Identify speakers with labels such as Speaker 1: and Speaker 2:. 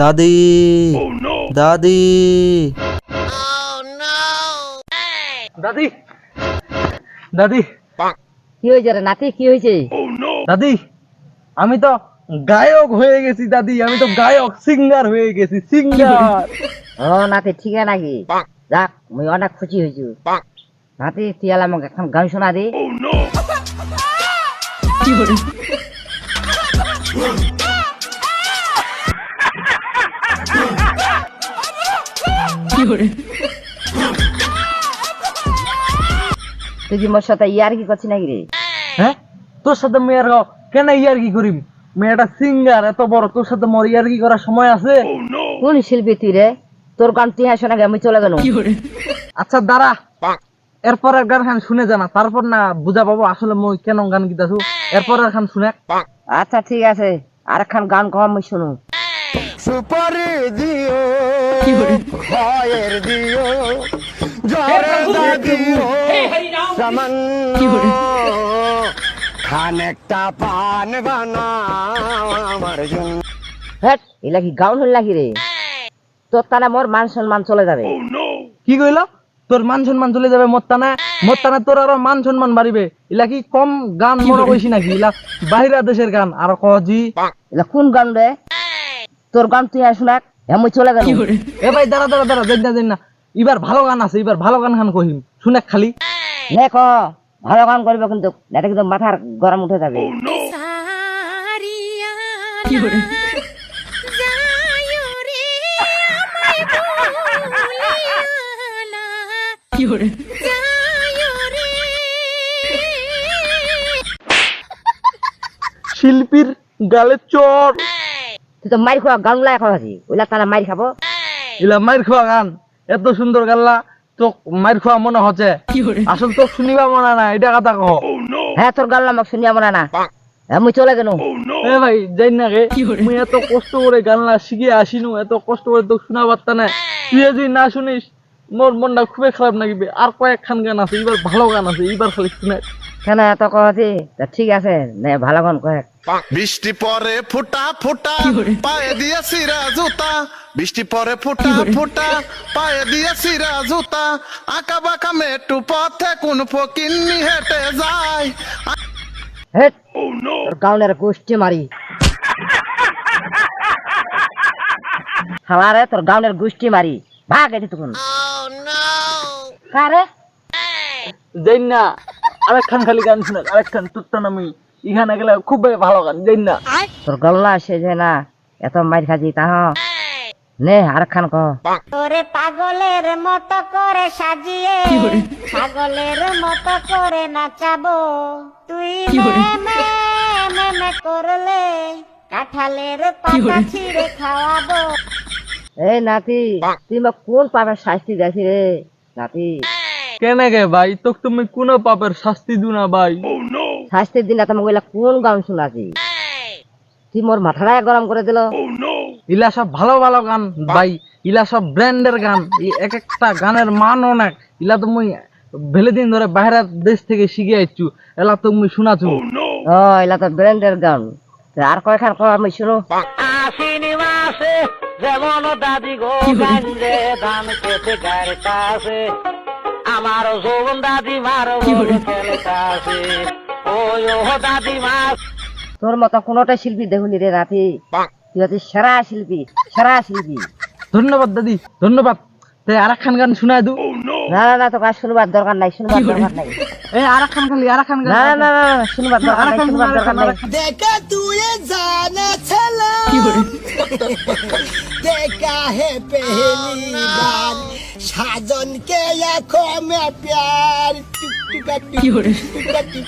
Speaker 1: দাদি। দাদি।
Speaker 2: দাদি। দাদি।
Speaker 3: কি হয়েছে রে নাতি কি হয়েছে?
Speaker 2: দাদি আমি তো গায়ক হয়ে গেছি দাদি। আমি তো গায়ক সিঙ্গার হয়ে গেছি সিঙ্গার
Speaker 3: ও নাতি ঠিক আছে নাকি? যাক মুই অনেক খুশি হয়েছি। নাতি তুই আমাকে এখন গান শোনা দি। তুই মোর সাথে ইয়ার কি করছিস নাকি রে?
Speaker 2: হ্যাঁ? তোর সাথে মেয়ের কেন ইয়ার কি করিম? মেয়েটা সিঙ্গার এত বড়। তোর সাথে মোর ইয়ার কি করার সময় আছে?
Speaker 3: কোন শিল্পী তুই রে? তোর গান তুই হ্যাঁ শোনা আমি চলে গেল
Speaker 2: আচ্ছা দাঁড়া। এরপরের গান খান শুনে জানা। তারপর না বুঝা পাবো আসলে মই কেন গান গীতাছু এরপরের খান শুনে।
Speaker 3: আচ্ছা ঠিক আছে। আর একখান গান কম আমি শুনু
Speaker 4: সুপারি দিও ভয়ের দিও জরদা দিও সামান্য খানেকটা পান বানাও আমার জন্য
Speaker 3: হ্যাট এলা কি গাউন হল নাকি রে? তোর তারা মোর মান সম্মান চলে যাবে।
Speaker 2: কি কইল? তোর মান সম্মান চলে যাবে মোত্তানা। মোত্তানা তোর আরও মান সম্মান বাড়িবে। ইলা কি কম গান মনে কইছি নাকি? ইলা বাহিরা দেশের গান। আর কজি
Speaker 3: এলা কোন গান রে? তোর গান তুই হ্যাঁ শোনাক আমি চলে গেল
Speaker 2: এ ভাই দাঁড়া দাঁড়া দাঁড়া দেখ না দেখ না। এবার ভালো গান আছে এবার ভালো গান খান কহিম। শুনে খালি।
Speaker 3: নে ক ভালো গান করবে কিন্তু এটা কিন্তু মাথার গরম উঠে যাবে।
Speaker 2: শিল্পীর গালে চর।
Speaker 3: তুই তো মারি খাওয়া গান লাই খাওয়া আছি ওইলা তারা মারি খাব।
Speaker 2: ইলা মাইর খোয়া গান এত সুন্দর গাল্লা তো মাইর খোয়া মনে হচ্ছে। আসল তো শুনিবা মনে না এটা কথা কহ।
Speaker 3: হ্যাঁ তোর গাল্লা আমাকে শুনিয়া মনে না আমি চলে গেল
Speaker 2: এ ভাই যাই না রে মুই এত কষ্ট করে গানলা শিখে আসিনু এত কষ্ট করে তো শোনা পারতা না তুই যদি না শুনিস মোর মনটা খুবই খারাপ লাগিবে আর কয়েকখান গান আছে এবার ভালো গান আছে এবার খালি শুনে।
Speaker 3: কেন এত কথা তা ঠিক আছে নে ভালো গান কয়েক।
Speaker 5: বৃষ্টি পরে ফুটা ফুটা পায়ে দিয়ে সিরা জুতা। বৃষ্টি পরে ফুটা ফুটা পায়ে দিয়ে সিরা জুতা। আঁকা বাঁকা মেটু পথে কোন ফকিন্নি হেঁটে যায়।
Speaker 3: হেট তোর গাউনের গোষ্ঠী মারি। হামারে তোর গাউনের গোষ্ঠী মারি। ভাগ এটি তখন। কারে?
Speaker 2: যাই না। আরেকখান খালি গান শুনে আরেকখান তুত্তা নামি এখানে গেলে খুব ভালো গান যাই না।
Speaker 3: তোর গল্লা সে যে না এত মাইর খাজি তাহ নে আর খান কহ
Speaker 6: তোরে পাগলের মতো করে সাজিয়ে ছাগলের মতো করে নাচাবো। তুই মেমে মেমে করলে কাঁঠালের পাতা ছিঁড়ে খাওয়াবো।
Speaker 3: এই নাতি তুই কোন পাপের শাস্তি দেখি রে? নাতি।
Speaker 2: কেন গে ভাই? তোক তুমি কোন পাপের শাস্তি দু না ভাই।
Speaker 3: শাস্তির দিন তোমাকে ওইলা কোন গান শোনাছি তুই মোর মাথাটাই গরম করে দিল।
Speaker 2: ইলা সব ভালো ভালো গান ভাই। ইলা সব ব্র্যান্ডের গান। এই এক একটা গানের মান অনেক। ইলা তো মুই ভেলে দিন ধরে বাইরের দেশ থেকে শিখে আইছু এলা তো মুই শুনাছু
Speaker 3: ও এলা তো ব্র্যান্ডের গান। আর কয়খান কয় আমি শুনো?
Speaker 2: মাসে যেমন দাদি গো রে ধান খেতে গায়ের কাছে আমার যৌবন দাদি মার কাছে। ওই ও দাদি মাস।
Speaker 3: তোর মতো কোনোটা শিল্পী দেখুনি রে রাতি তুই হচ্ছিস সেরা শিল্পী সেরা শিল্পী।
Speaker 2: ধন্যবাদ দাদি ধন্যবাদ। তাই আর একখান গান শুনাই দু।
Speaker 3: না না না তো শুনবার দরকার নাই শুনবার দরকার নাই।
Speaker 2: এ আরাখান খালি আরাখান
Speaker 3: না না না শুনবার দরকার নাই শুনবার দরকার নাই।
Speaker 4: দেখা তুই জানা ছলা। দেখা হে পেহলি বার সাজন কে এখন প্যার। টুক টুক টুক টুক